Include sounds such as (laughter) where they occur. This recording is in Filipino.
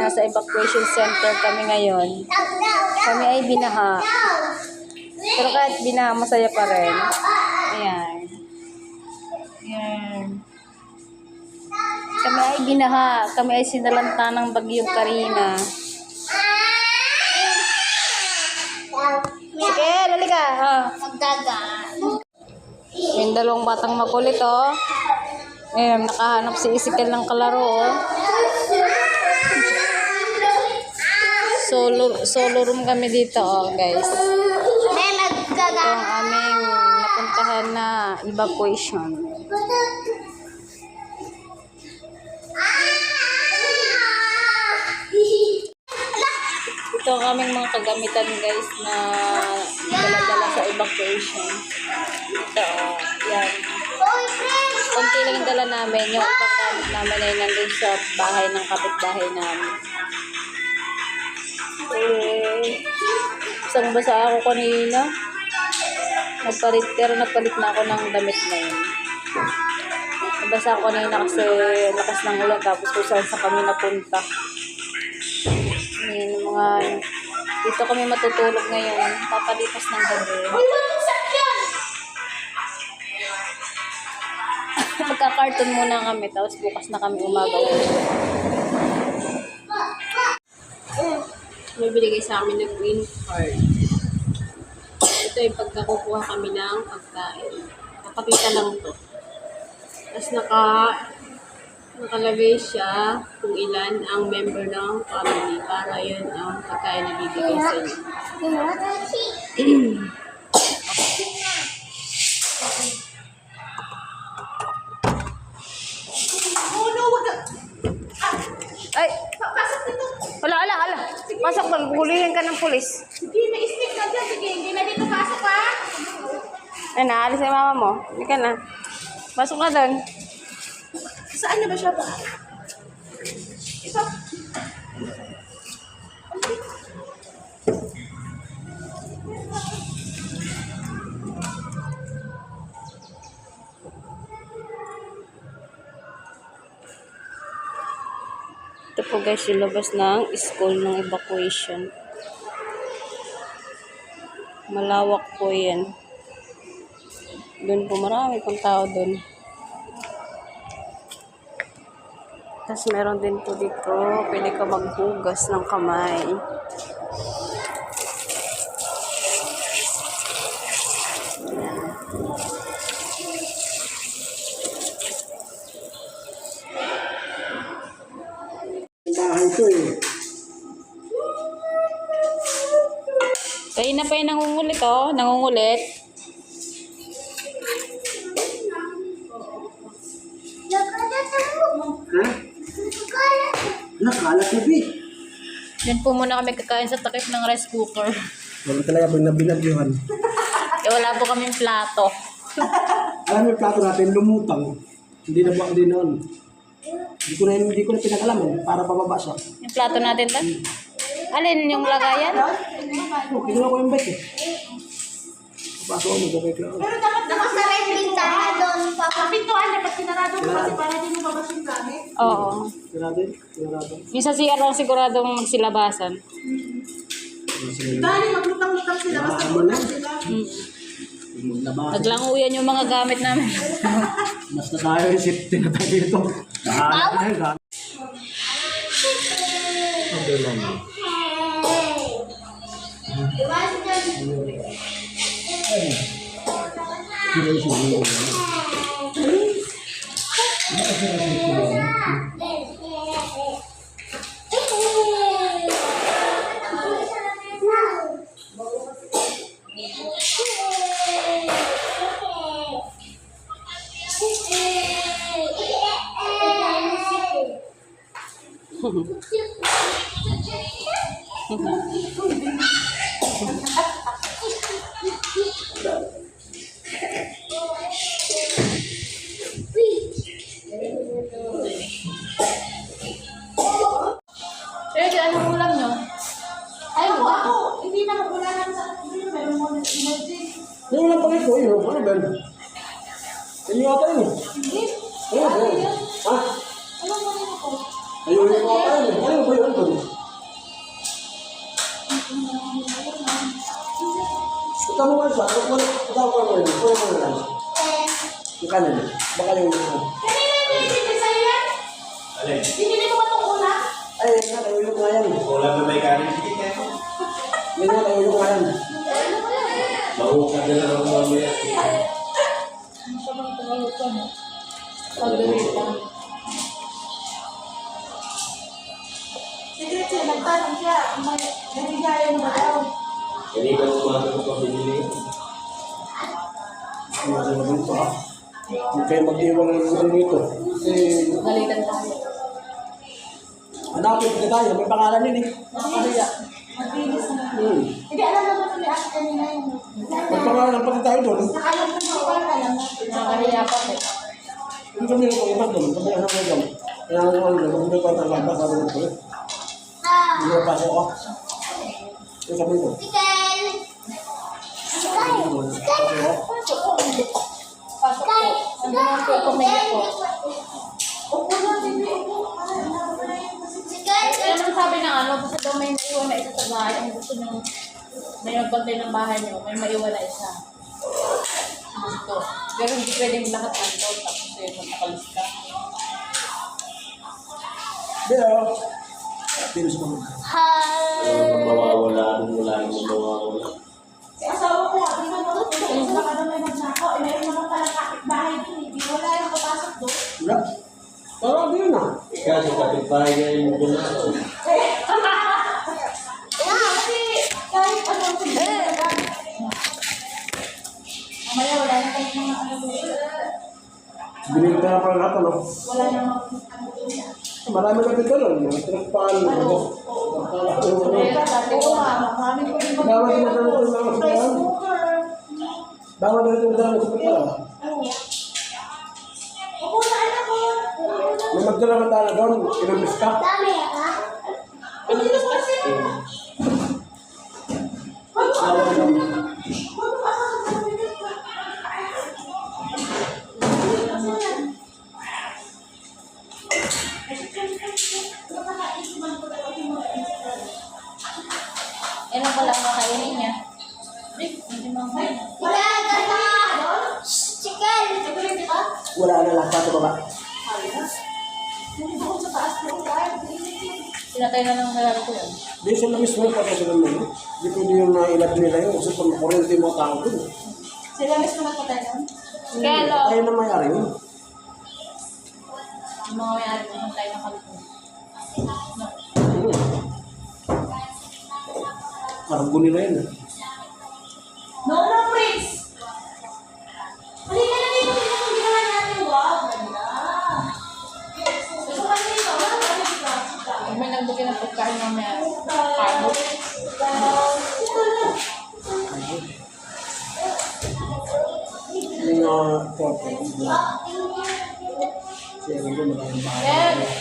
nasa evacuation center kami ngayon. Kami ay binaha. Pero kahit binaha, masaya pa rin. Ayan. Ayan. Kami ay binaha. Kami ay sinalanta ng bagyong Karina. Sige, lali ka. Ah. Yung dalawang batang makulit, oh. Ayan, nakahanap si Isikel ng kalaro, oh. Solo, solo room kami dito, oh, guys. May Ito ang aming napuntahan na evacuation. Ito ang aming mga kagamitan, guys, na dala-dala sa evacuation. Ito, oh, yan. Konti lang yung dala namin. Yung ibang gamit namin ay nandun sa bahay ng kapitbahay namin. Eh, isang basa ako kanina. Nagpalit, pero nagpalit na ako ng damit na yun. Nabasa ako kanina kasi lakas ng ulan tapos kung saan sa kami napunta. Yun, mga, dito kami matutulog ngayon. Papalipas ng gabi. (laughs) Magka-cartoon muna kami, tapos bukas na kami umaga ulit. May binigay sa amin ng green card. Ito yung pagkakukuha kami ng pagkain. Nakapita lang to. Tapos naka, nakalagay siya kung ilan ang member ng family para yun ang pagkain na bibigay sa inyo. Ay! Wala, wala, wala. Pasok doon, hulihin ka ng pulis. Hindi, may stick na dyan. Sige, hindi na dito pasok ha. Ay, naalis na yung mama mo. Hindi ka na. Pasok na doon. Saan na ba siya pa? Ito. Ito po guys, yung labas ng school ng evacuation. Malawak po yan. Doon po marami pang tao doon. Tapos meron din po dito, pwede ka maghugas ng kamay. bahay ko eh. Na pa yung nangungulit oh, nangungulit. Nakalat na bi. Yan po muna kami kakain sa takip ng rice cooker. Wala talaga pag nabinagyuhan. (laughs) Eh wala po kaming plato. Alam mo yung plato natin, lumutang. Hindi na buwang din noon. Hindi ko na, hindi ko na pinakalaman para pababa siya. Yung plato natin ta? Alin yung lagayan? Oh, kinuha ko yung bike eh. Pasok mo, bukay ko. Pero dapat Nakasara yung bintana doon, papa. Pintuan, dapat sinarado mo kasi para di mo babas yung. Oo. Sinarado, sinarado. Yung sa CR lang siguradong magsilabasan. Dahil maglutang-lutang sila, basta lutang sila. Labas. Naglanguyan yung mga gamit namin. (laughs) Mas na tayo yung safety na tayo dito. Dahil na yun, gamit. Ang lang. Sino yung siguro? yung nyo? Ay, ako, ako, hindi na magulan lang sa, hindi na meron mo na energy. Yung ulam kami ko, yun, oh. ano ba? Hindi ata yun. Hindi. Ano ba? Ha? Ano ba yun ako? Ayun, yun ko ata yun. Ano ba yun? Kutawa ka sa, kutawa ka mo yun, kutawa ka mo yun. Yung kanan, baka yung... Kanina, binibigay sa'yo yan? Alin? Binibigay mo ba wala na may kanin. Sige, kaya. Yan nga, kayo yung nga yan. Bawo ka na mamaya. Ko, no? Pagdurita. Sige, sige, nagtanong siya. May nabigay mo ba daw? Hindi ka umaga ko pa binili. Sa mga dito, ha? Hindi kayo mag-iwan ng ano dito. Kasi, Galitan tayo. Hanapin kita tayo, may pangalan yun eh. Nakakaya. Maglinis na. Hmm. Hindi, alam naman ni ate kanina yung... May pangalan pati tayo doon. Nakalam ko sa wala alam mo. Nakakahiya pa po. Yung kami yung pag-ibat doon, kami ano mo doon. Kaya ano ano, hindi ko ata labas, sabi ko doon. Ah, Hindi ko pasok ako. Yung kami doon. Tikel! Sky! Pasok ako. Pasok. Ano naman po kumiyak po. Upo na, Tikel. Upo. Sabi ng ano, basta daw may maiwan na isa sa bahay. Kung gusto nyo, may nagbantay ng bahay nyo, may maiwan na isa. Gusto. Pero hindi pwedeng lahat nandun, tapos yun, magkakalista. Pero, pero sa mga. Hi! Mawawala, wala nang mawawala. Si asawa ko, hindi mo mo ito. Kung baka naman magsako, eh, meron naman palang kapitbahay dun. eh. Di wala yung papasok doon. Wala. Parang yun ah. Ikaw, sa kapitbahay niya yung gumano. Binigyan na pala natin, no? Wala na ano. Marami na dito lang. Mga tinaspaan. Ano? Oo marami ko Bawal na lang ito ng rice mga cooker. Bawal na ito ng mga Ano? Opo na anak ko. May magdala ka tayo doon. Inumis ka. Dami ha? Ano na kasi? Hindi Sinatay na ng lalaki ko yun. Di sila mismo yung pati sila mo. Di pwede yung nailad nila yun. Kasi pag kurente mo tao doon. Sila mismo nagpatay nun? Kelo. Tayo na mayari yun. Yung mga may-ari ko ng kalito. Hmm. Kargo nila yun. eh. May nagbukin ng pagkain Ito na. Yung uh, porte. Siya doon. Maraming bahay.